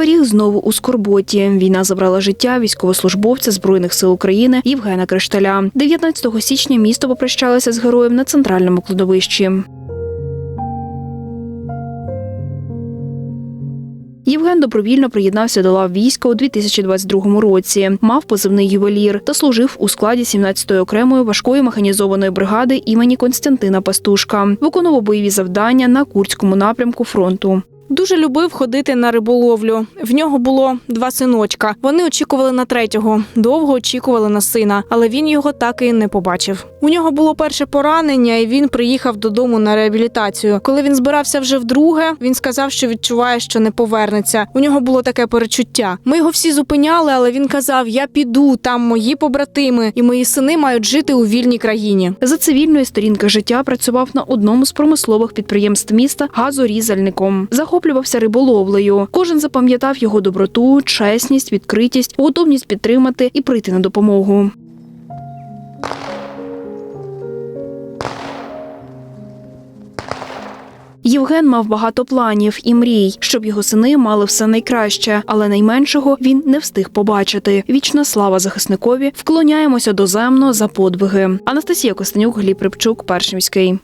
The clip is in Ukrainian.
Кривий Ріг знову у скорботі. Війна забрала життя військовослужбовця Збройних сил України Євгена Кришталя. 19 січня місто попрощалося з героєм на центральному кладовищі. Євген добровільно приєднався до лав війська у 2022 році. Мав позивний ювелір та служив у складі 17-ї окремої важкої механізованої бригади імені Константина Пастушка. Виконував бойові завдання на Курському напрямку фронту. Дуже любив ходити на риболовлю. В нього було два синочка. Вони очікували на третього, довго очікували на сина, але він його так і не побачив. У нього було перше поранення, і він приїхав додому на реабілітацію. Коли він збирався вже вдруге, він сказав, що відчуває, що не повернеться. У нього було таке перечуття. Ми його всі зупиняли, але він казав: Я піду, там мої побратими, і мої сини мають жити у вільній країні. За цивільної сторінки життя працював на одному з промислових підприємств міста газорізальником. Захоплювався риболовлею. Кожен запам'ятав його доброту, чесність, відкритість, готовність підтримати і прийти на допомогу. Євген мав багато планів і мрій, щоб його сини мали все найкраще, але найменшого він не встиг побачити. Вічна слава захисникові. Вклоняємося доземно за подвиги. Анастасія Костенюк, Гліб Рибчук, Перший міський.